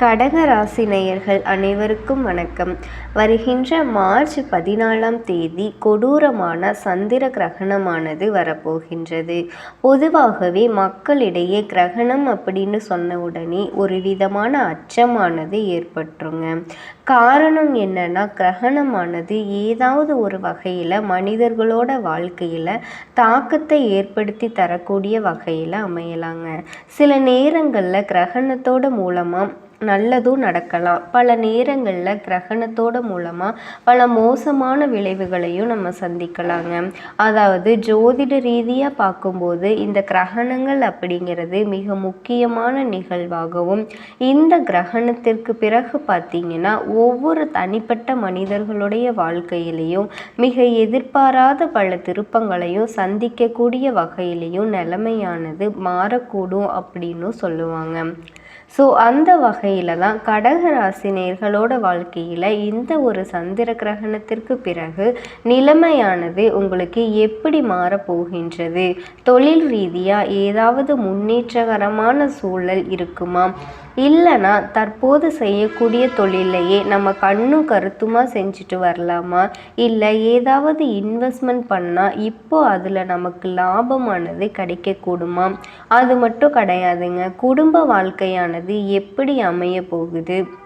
கடக ராசி நேயர்கள் அனைவருக்கும் வணக்கம். வருகின்ற மார்ச் பதினாலாம் தேதி கொடூரமான சந்திர கிரகணமானது வரப்போகின்றது. பொதுவாகவே மக்களிடையே கிரகணம் அப்படின்னு சொன்ன உடனே ஒரு விதமான அச்சமானது ஏற்பட்டுருங்க. காரணம் என்னன்னா கிரகணமானது ஏதாவது ஒரு வகையில் மனிதர்களோட வாழ்க்கையில் தாக்கத்தை ஏற்படுத்தி தரக்கூடிய வகையில் அமையலாங்க. சில நேரங்களில் கிரகணத்தோட மூலமாக நல்லதும் நடக்கலாம். பல நேரங்களில் கிரகணத்தோட மூலமாக பல மோசமான விளைவுகளையும் நம்ம சந்திக்கலாங்க. அதாவது ஜோதிட ரீதியாக பார்க்கும்போது இந்த கிரகணங்கள் அப்படிங்கிறது மிக முக்கியமான நிகழ்வாகவும் இந்த கிரகணத்திற்கு பிறகு பார்த்தீங்கன்னா ஒவ்வொரு தனிப்பட்ட மனிதர்களுடைய வாழ்க்கையிலையும் மிக எதிர்பாராத பல திருப்பங்களையும் சந்திக்கக்கூடிய வகையிலையும் நிலைமையானது மாறக்கூடும் அப்படின்னு சொல்லுவாங்க. ஸோ அந்த வகையில் தான் கடக ராசி நேர்களோட வாழ்க்கையில் இந்த ஒரு சந்திர கிரகணத்திற்கு பிறகு நிலைமையானது உங்களுக்கு எப்படி மாறப்போகின்றது தொழில் ரீதியாக ஏதாவது முன்னேற்றகரமான சூழல் இருக்குமா? இல்லைனா தற்போது செய்யக்கூடிய தொழிலையே நம்ம கண்ணும் கருத்துமாக செஞ்சுட்டு வரலாமா? இல்லை ஏதாவது இன்வெஸ்ட்மெண்ட் பண்ணால் இப்போ அதில் நமக்கு லாபமானது கிடைக்கக்கூடுமா? அது மட்டும் கிடையாதுங்க. குடும்ப வாழ்க்கையானது எப்படி அமைய போகுது?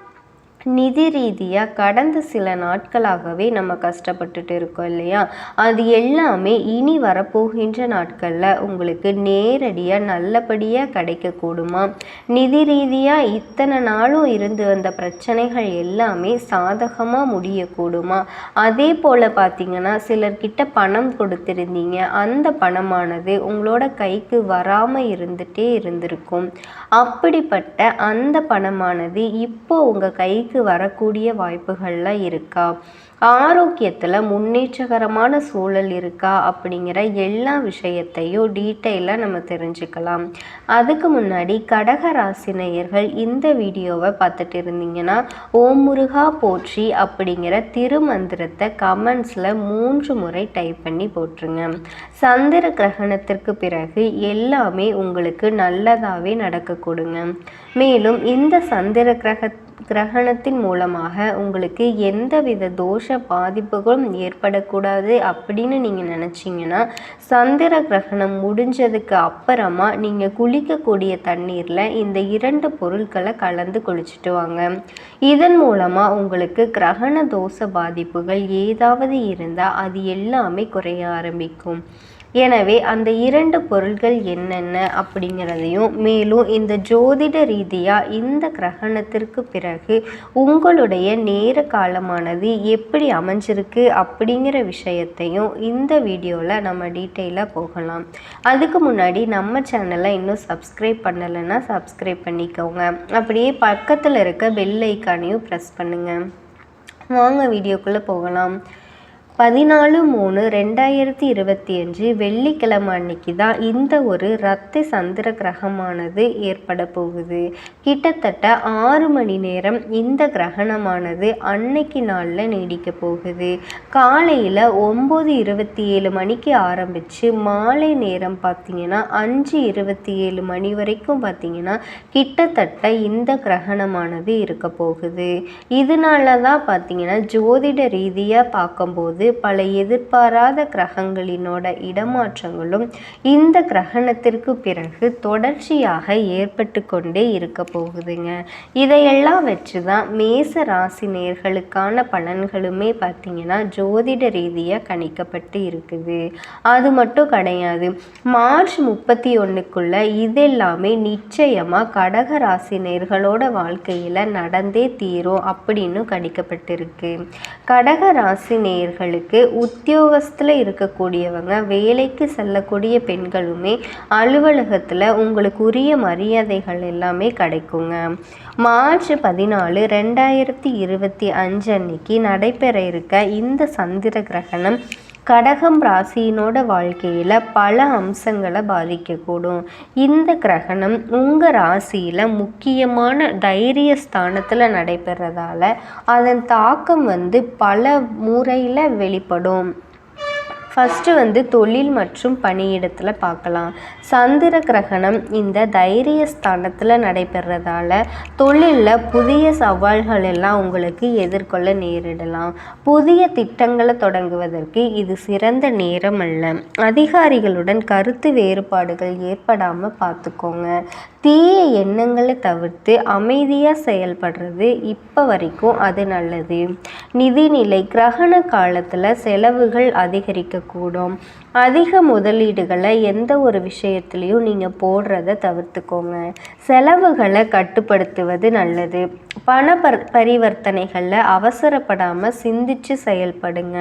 நிதி ரீதியாக கடந்த சில நாட்களாகவே நம்ம கஷ்டப்பட்டுட்டு இருக்கோம் இல்லையா? அது எல்லாமே இனி வரப்போகின்ற நாட்களில் உங்களுக்கு நேரடியாக நல்லபடியாக கிடைக்கக்கூடுமா? நிதி ரீதியாக இத்தனை நாளும் இருந்து வந்த பிரச்சனைகள் எல்லாமே சாதகமாக முடியக்கூடுமா? அதே போல் பார்த்தீங்கன்னா சிலர்கிட்ட பணம் கொடுத்துருந்தீங்க. அந்த பணமானது உங்களோட கைக்கு வராமல் இருந்துகிட்டே இருந்திருக்கும். அப்படிப்பட்ட அந்த பணமானது இப்போ உங்கள் கைக்கு கைக்கு வரக்கூடிய வாய்ப்புகள்லாம் இருக்கா? ஆரோக்கியத்தில் முன்னேற்றகரமான சூழல் இருக்கா? அப்படிங்கிற எல்லா விஷயத்தையும் டீட்டெயிலாக நம்ம தெரிஞ்சுக்கலாம். அதுக்கு முன்னாடி கடக ராசினையர்கள் இந்த வீடியோவை பார்த்துட்டு இருந்தீங்கன்னா ஓம் முருகா போற்றி அப்படிங்கிற திருமந்திரத்தை கமெண்ட்ஸில் மூன்று முறை டைப் பண்ணி போட்டுருங்க. சந்திர கிரகணத்திற்கு பிறகு எல்லாமே உங்களுக்கு நல்லதாகவே நடக்க கொடுங்க மேலும் இந்த சந்திர கிரக கிரகணத்தின் மூலமாக உங்களுக்கு எந்தவித தோஷ பாதிப்புகளும் ஏற்படக்கூடாது அப்படின்னு நீங்கள் நினச்சிங்கன்னா சந்திர கிரகணம் முடிஞ்சதுக்கு அப்புறமா நீங்கள் குளிக்கக்கூடிய தண்ணீரில் இந்த இரண்டு பொருட்களை கலந்து குளிச்சுட்டு வாங்க. இதன் மூலமாக உங்களுக்கு கிரகண தோஷ பாதிப்புகள் ஏதாவது இருந்தால் அது எல்லாமே குறைய ஆரம்பிக்கும். எனவே அந்த இரண்டு பொருள்கள் என்னென்ன அப்படிங்கிறதையும் மேலும் இந்த ஜோதிட ரீதியாக இந்த கிரகணத்திற்கு பிறகு உங்களுடைய நேர காலமானது எப்படி அமைஞ்சிருக்கு அப்படிங்கிற விஷயத்தையும் இந்த வீடியோவில் நம்ம டீட்டெயிலாக போகலாம். அதுக்கு முன்னாடி நம்ம சேனலை இன்னும் சப்ஸ்கிரைப் பண்ணலைன்னா சப்ஸ்கிரைப் பண்ணிக்கோங்க. அப்படியே பக்கத்தில் இருக்க பெல் ஐக்கானையும் ப்ரெஸ் பண்ணுங்கள் வாங்க வீடியோக்குள்ளே போகலாம். பதினாலு மூணு ரெண்டாயிரத்தி இருபத்தி அஞ்சு வெள்ளிக்கிழமை அன்னைக்கு தான் இந்த ஒரு ரத்த சந்திர கிரகமானது ஏற்பட போகுது. கிட்டத்தட்ட ஆறு மணி நேரம் இந்த கிரகணமானது அன்னைக்கு நாளில் நீடிக்க போகுது. காலையில் ஒம்பது இருபத்தி ஏழு மணிக்கு ஆரம்பித்து மாலை நேரம் பார்த்திங்கன்னா அஞ்சு இருபத்தி ஏழு மணி வரைக்கும் பார்த்திங்கன்னா கிட்டத்தட்ட இந்த கிரகணமானது இருக்க போகுது. இதனால தான் பார்த்திங்கன்னா ஜோதிட ரீதியாக பார்க்கும்போது பல எதிர்பாராத கிரகங்களினோட இடமாற்றங்களும் இந்த கிரகணத்திற்கு பிறகு தொடர்ச்சியாக ஏற்பட்டு கொண்டே இருக்க போகுதுங்க. இதையெல்லாம் வச்சு தான் மேச ராசி நேர்களுக்கான பலன்களுமே பார்த்தீங்கன்னா ஜோதிட ரீதியாக கணிக்கப்பட்டு இருக்குது. அது மட்டும் கிடையாது மார்ச் முப்பத்தி ஒன்றுக்குள்ள இதெல்லாமே நிச்சயமாக கடக ராசி நேர்களோட வாழ்க்கையில் நடந்தே தீரும் அப்படின்னு கணிக்கப்பட்டிருக்கு. கடக ராசி நேர்களுக்கு பெண்களுக்கு உத்தியோகத்தில் இருக்கக்கூடியவங்க வேலைக்கு செல்லக்கூடிய பெண்களுமே அலுவலகத்தில் உங்களுக்கு உரிய மரியாதைகள் எல்லாமே கிடைக்குங்க. மார்ச் பதினாலு ரெண்டாயிரத்தி இருபத்தி அஞ்சு அன்னைக்கு நடைபெற இருக்க இந்த சந்திர கிரகணம் கடகம் ராசியினோட வாழ்க்கையில் பல அம்சங்களை பாதிக்கக்கூடும். இந்த கிரகணம் உங்கள் ராசியில் முக்கியமான தைரிய ஸ்தானத்தில் நடைபெறதால அதன் தாக்கம் வந்து பல முறையில் வெளிப்படும். ஃபஸ்ட்டு வந்து தொழில் மற்றும் பணியிடத்தில் பார்க்கலாம். சந்திர கிரகணம் இந்த தைரிய ஸ்தானத்தில் நடைபெறதால தொழிலில் புதிய சவால்கள் எல்லாம் உங்களுக்கு எதிர்கொள்ள நேரிடலாம். புதிய திட்டங்களை தொடங்குவதற்கு இது சிறந்த நேரம் அல்ல. அதிகாரிகளுடன் கருத்து வேறுபாடுகள் ஏற்படாமல் பார்த்துக்கோங்க. தீய எண்ணங்களை தவிர்த்து அமைதியாக செயல்படுறது இப்போ வரைக்கும் அது நல்லது. நிதிநிலை கிரகண காலத்தில் செலவுகள் அதிகரிக்க இருக்கக்கூடும். அதிக முதலீடுகளை எந்த ஒரு விஷயத்துலையும் நீங்கள் போடுறத தவிர்த்துக்கோங்க. செலவுகளை கட்டுப்படுத்துவது நல்லது. பண பர் பரிவர்த்தனைகளில் அவசரப்படாமல் சிந்திச்சு செயல்படுங்க.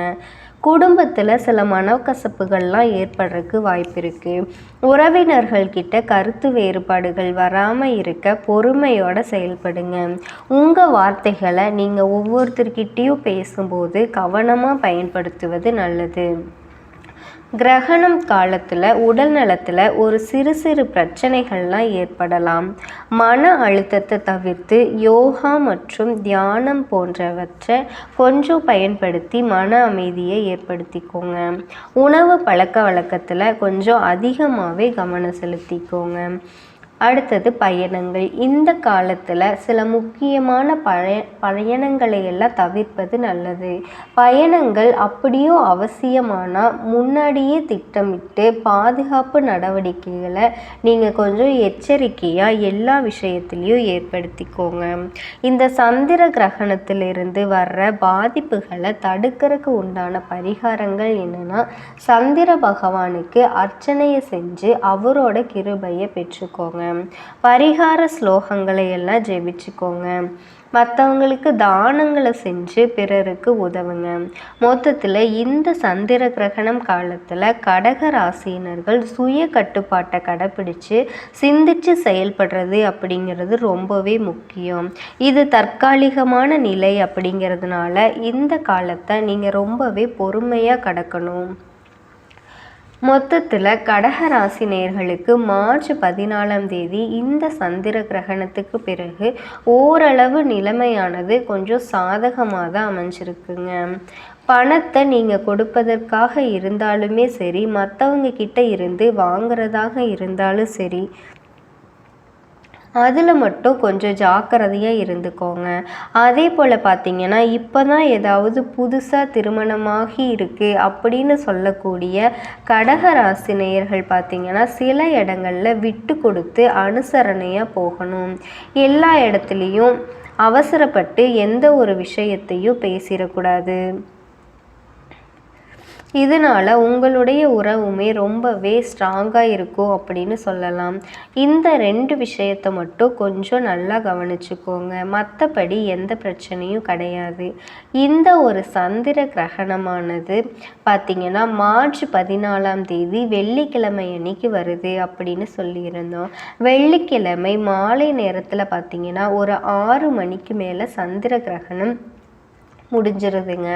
குடும்பத்தில் சில மனக்கசப்புகள்லாம் ஏற்படுறதுக்கு வாய்ப்பு இருக்குது உறவினர்கள்கிட்ட கருத்து வேறுபாடுகள் வராமல் இருக்க பொறுமையோடு செயல்படுங்க. உங்கள் வார்த்தைகளை நீங்கள் ஒவ்வொருத்தர்கிட்டையும் பேசும்போது கவனமாக பயன்படுத்துவது நல்லது. கிரகணம் காலத்தில் உடல் நலத்தில் ஒரு சிறு சிறு பிரச்சனைகள்லாம் ஏற்படலாம். மன அழுத்தத்தை தவிர்த்து யோகா மற்றும் தியானம் போன்றவற்றை கொஞ்சம் பயன்படுத்தி மன அமைதியை ஏற்படுத்திக்கோங்க. உணவு பழக்க வழக்கத்தில் கொஞ்சம் அதிகமாகவே கவனம் செலுத்திக்கோங்க. அடுத்தது பயணங்கள். இந்த காலத்தில் சில முக்கியமான பழைய பயணங்களை எல்லாம் தவிர்ப்பது நல்லது. பயணங்கள் அப்படியும் அவசியமானால் முன்னாடியே திட்டமிட்டு பாதுகாப்பு நடவடிக்கைகளை நீங்கள் கொஞ்சம் எச்சரிக்கையாக எல்லா விஷயத்துலேயும் ஏற்படுத்திக்கோங்க. இந்த சந்திர கிரகணத்திலிருந்து வர்ற பாதிப்புகளை தடுக்கிறதுக்கு உண்டான பரிகாரங்கள் என்னென்னா சந்திர பகவானுக்கு அர்ச்சனையை செஞ்சு அவரோட கிருபையை பெற்றுக்கோங்க. பரிகார ஸ்லோகங்களை எல்லாம் ஜெபிச்சுக்கோங்க. மற்றவங்களுக்கு தானங்களை செஞ்சு பிறருக்கு உதவுங்க. மொத்தத்தில் இந்த சந்திர கிரகணம் காலத்தில் கடக ராசியினர்கள் சுய கட்டுப்பாட்டை கடைப்பிடிச்சு சிந்திச்சு செயல்படுறது அப்படிங்கிறது ரொம்பவே முக்கியம். இது தற்காலிகமான நிலை அப்படிங்கிறதுனால இந்த காலத்தை நீங்கள் ரொம்பவே பொறுமையாக கடக்கணும். மொத்தத்தில் கடகராசி நேர்களுக்கு மார்ச் பதினாலாம் தேதி இந்த சந்திர கிரகணத்துக்கு பிறகு ஓரளவு நிலைமையானது கொஞ்சம் சாதகமாக தான் அமைஞ்சிருக்குங்க. பணத்தை நீங்கள் கொடுப்பதற்காக இருந்தாலுமே சரி மற்றவங்க கிட்ட இருந்து வாங்குறதாக இருந்தாலும் சரி அதில் மட்டும் கொஞ்சம் ஜாக்கிரதையாக இருந்துக்கோங்க. அதே போல் பார்த்திங்கன்னா இப்போ தான் ஏதாவது புதுசாக திருமணமாகி இருக்குது அப்படின்னு சொல்லக்கூடிய கடக ராசி நேயர்கள் பார்த்திங்கன்னா சில இடங்களில் விட்டு கொடுத்து அனுசரணையாக போகணும். எல்லா இடத்துலையும் அவசரப்பட்டு எந்த ஒரு விஷயத்தையும் பேசிடக்கூடாது. இதனால் உங்களுடைய உறவுமே ரொம்பவே ஸ்ட்ராங்காக இருக்கும் அப்படின்னு சொல்லலாம். இந்த ரெண்டு விஷயத்தை மட்டும் கொஞ்சம் நல்லா கவனிச்சுக்கோங்க. மற்றபடி எந்த பிரச்சனையும் கிடையாது. இந்த ஒரு சந்திர கிரகணமானது பார்த்திங்கன்னா மார்ச் பதினாலாம் தேதி வெள்ளிக்கிழமை அன்னைக்கு வருது அப்படின்னு சொல்லியிருந்தோம். வெள்ளிக்கிழமை மாலை நேரத்தில் பார்த்திங்கன்னா ஒரு ஆறு மணிக்கு மேலே சந்திர கிரகணம் முடிஞ்சிருதுங்க.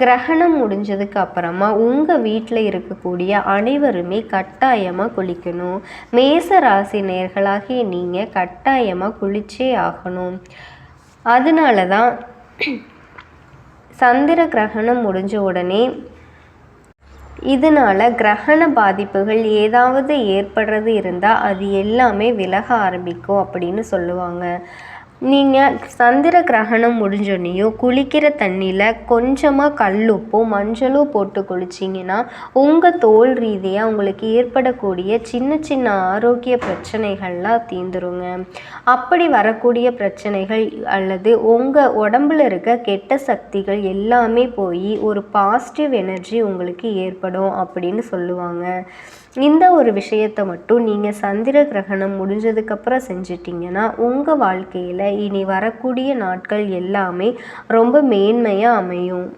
கிரகணம் முடிஞ்சதுக்கு அப்புறமா உங்கள் வீட்டில் இருக்கக்கூடிய அனைவருமே கட்டாயமாக குளிக்கணும். மேச ராசி நேர்களாகிய நீங்கள் கட்டாயமாக குளிச்சே ஆகணும். அதனால தான் சந்திர கிரகணம் முடிஞ்ச உடனே இதனால் கிரகண பாதிப்புகள் ஏதாவது ஏற்படுறது இருந்தால் அது எல்லாமே விலக ஆரம்பிக்கும் அப்படின்னு சொல்லுவாங்க. நீங்கள் சந்திர கிரகணம் முடிஞ்சோடனையும் குளிக்கிற தண்ணியில் கொஞ்சமாக கல்லுப்பும் மஞ்சளும் போட்டு குளிச்சிங்கன்னா உங்கள் தோல் ரீதியாக உங்களுக்கு ஏற்படக்கூடிய சின்ன சின்ன ஆரோக்கிய பிரச்சனைகள்லாம் தீந்துருங்க அப்படி வரக்கூடிய பிரச்சனைகள் அல்லது உங்கள் உடம்புல இருக்க கெட்ட சக்திகள் எல்லாமே போய் ஒரு பாசிட்டிவ் எனர்ஜி உங்களுக்கு ஏற்படும் அப்படின்னு சொல்லுவாங்க. இந்த ஒரு விஷயத்தை மட்டும் நீங்கள் சந்திர கிரகணம் முடிஞ்சதுக்கப்புறம் செஞ்சிட்டிங்கன்னா உங்கள் வாழ்க்கையில் இனி வரக்கூடிய நாட்கள் எல்லாமே ரொம்ப மேன்மையாக அமையும்.